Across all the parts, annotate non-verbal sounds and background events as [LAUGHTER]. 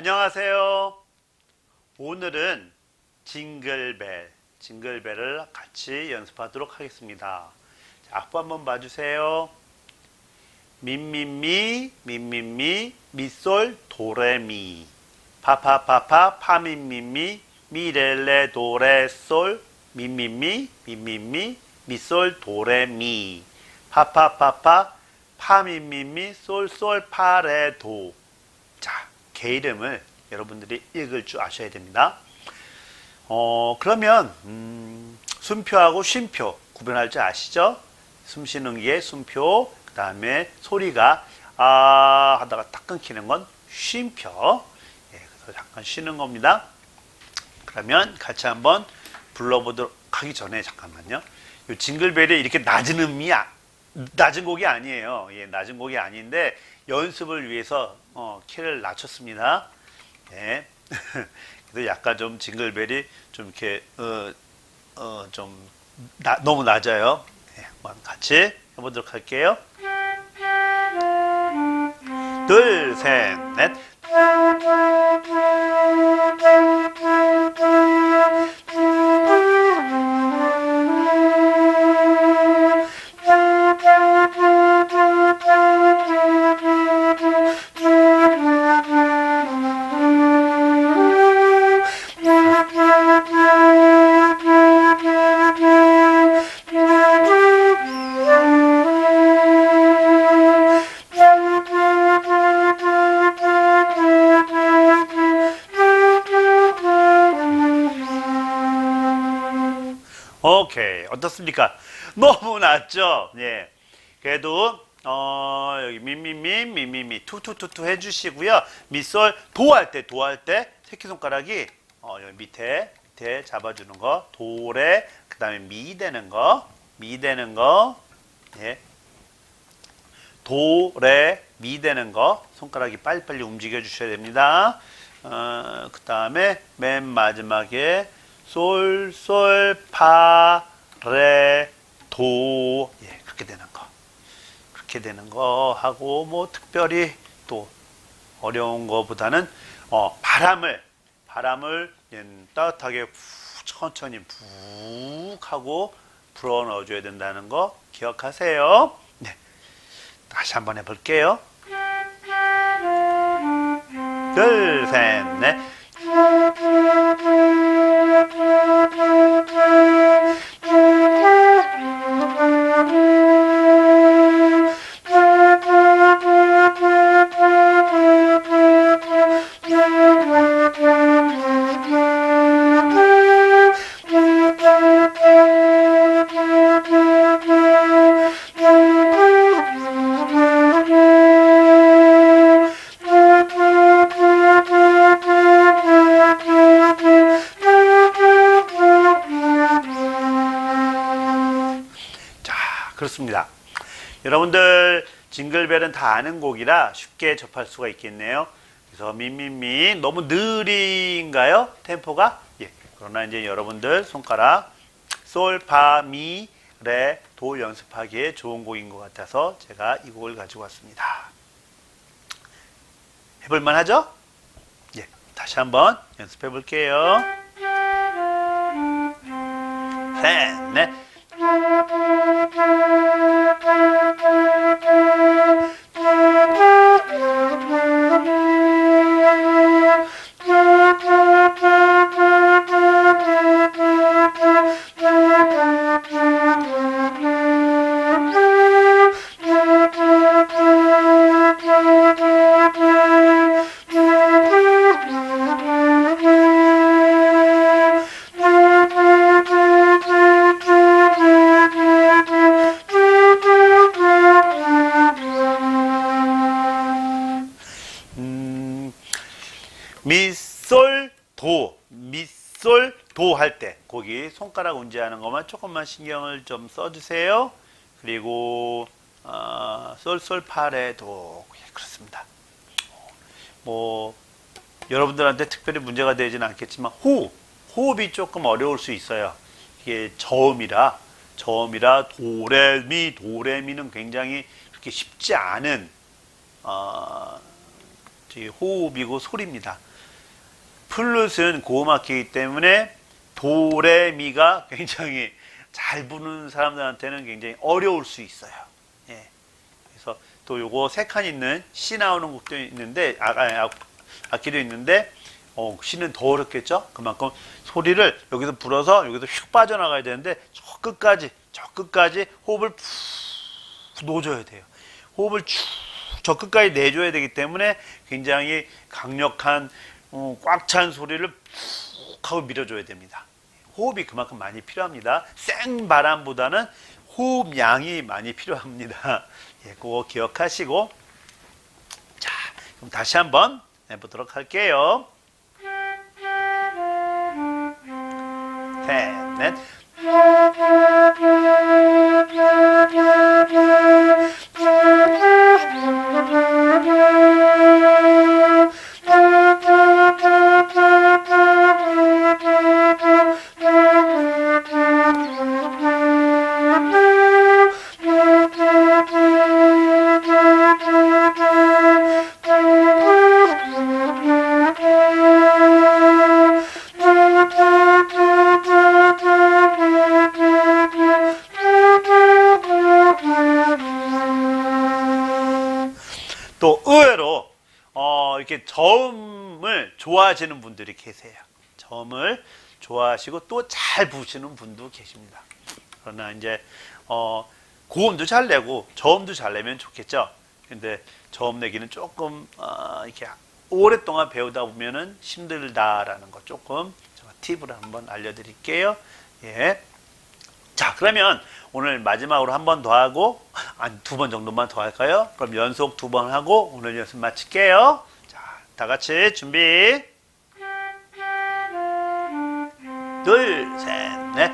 안녕하세요. 오늘은 징글벨, 징글벨을 같이 연습하도록 하겠습니다. 자, 악보 한번 봐주세요. 민민미, 민민미, 미솔, 도레미. 파파파파, 파민민미, 미렐레, 도레솔, 민민미, 민민미, 미솔, 도레미. 파파파파, 파민민미, 솔솔, 파레, 도. 자, 개 이름을 여러분들이 읽을 줄 아셔야 됩니다. 어, 그러면, 음, 숨표하고 쉼표 구별할 줄 아시죠? 숨 쉬는 게 숨표, 그 다음에 소리가 아 하다가 딱 끊기는 건 쉼표. 예, 그래서 잠깐 쉬는 겁니다. 그러면 같이 한번 불러보도록 하기 전에 잠깐만요. 이 징글벨이 이렇게 낮은 음이야. 낮은 곡이 아니에요. 예, 낮은 곡이 아닌데 연습을 위해서 어, 키를 낮췄습니다. 예. [LAUGHS] 그래서 약간 좀 징글벨이 좀 이렇게 어, 어, 좀 나- 너무 낮아요. 예, 한번 같이 해보도록 할게요. 둘, 셋, 넷. 오케이. 어떻습니까? [LAUGHS] 너무 낮죠? 예. 그래도, 어, 여기 미미미, 미미미, 투투투투 해주시고요. 밑솔, 도할 때, 도할 때, 새끼손가락이, 어, 여기 밑에, 밑에 잡아주는 거. 도레, 그 다음에 미 되는 거. 미 되는 거. 예. 도, 레, 미 되는 거 손가락이 빨리빨리 움직여 주셔야 됩니다. 어, 그 다음에 맨 마지막에 솔, 솔, 파, 레, 도 예, 그렇게 되는 거 그렇게 되는 거 하고 뭐 특별히 또 어려운 거보다는 어, 바람을 바람을 예, 따뜻하게 푹 천천히 푹 하고 불어 넣어줘야 된다는 거 기억하세요. 네. 다시 한번 해볼게요. 둘, 셋, 넷. 여러분들 징글벨은 다 아는 곡이라 쉽게 접할 수가 있겠네요. 그래서 미미미 너무 느린가요? 템포가? 예. 그러나 이제 여러분들 손가락 솔, 파, 미, 레, 도 연습하기에 좋은 곡인 것 같아서 제가 이 곡을 가지고 왔습니다. 해볼만 하죠? 예. 다시 한번 연습해 볼게요. 셋, 넷. 도할 때 거기 손가락 운지하는 것만 조금만 신경을 좀 써주세요. 그리고 어, 솔솔 파레 도 예, 그렇습니다. 뭐 여러분들한테 특별히 문제가 되지는 않겠지만 호흡 호흡이 조금 어려울 수 있어요. 이게 저음이라 저음이라 도레미 도레미는 굉장히 그렇게 쉽지 않은 어, 호흡이고 소리입니다. 플룻은 고음악기이기 때문에 도레미가 굉장히 잘 부는 사람들한테는 굉장히 어려울 수 있어요. 예. 그래서 또 요거 세 칸 있는 C 나오는 곡도 있는데 아, 아, 아, 악기도 있는데 어, C는 더 어렵겠죠? 그만큼 소리를 여기서 불어서 여기서 휙 빠져나가야 되는데 저 끝까지 저 끝까지 호흡을 푹 놓아줘야 돼요. 호흡을 쭉저 끝까지 내줘야 되기 때문에 굉장히 강력한 어, 꽉찬 소리를 푹 하고 밀어줘야 됩니다. 호흡이 그만큼 많이 필요합니다. 생 바람보다는 호흡 양이 많이 필요합니다. [LAUGHS] 예, 그거 기억하시고 자, 그럼 다시 한번 해보도록 할게요. 셋, 넷. 이렇게 저음을 좋아하시는 분들이 계세요. 저음을 좋아하시고 또 잘 부시는 분도 계십니다. 그러나 이제 어, 고음도 잘 내고 저음도 잘 내면 좋겠죠. 근데 저음 내기는 조금 어, 이렇게 오랫동안 배우다 보면은 힘들다라는 거 조금 제가 팁을 한번 알려드릴게요. 예. 자, 그러면 오늘 마지막으로 한 번 더 하고, 한 두 번 정도만 더 할까요? 그럼 연속 두 번 하고 오늘 연습 마칠게요. 자, 다 같이 준비. 둘, 셋, 넷.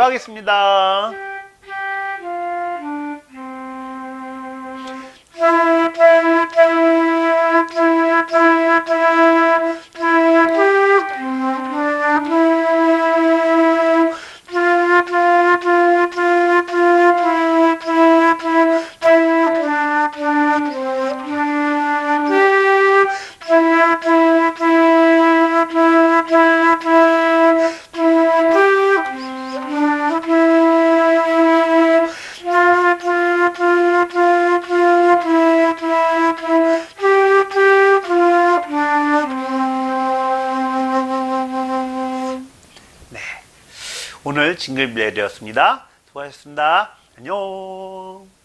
바로 하겠습니다. 오늘 징글벨이었습니다. 수고하셨습니다. 안녕.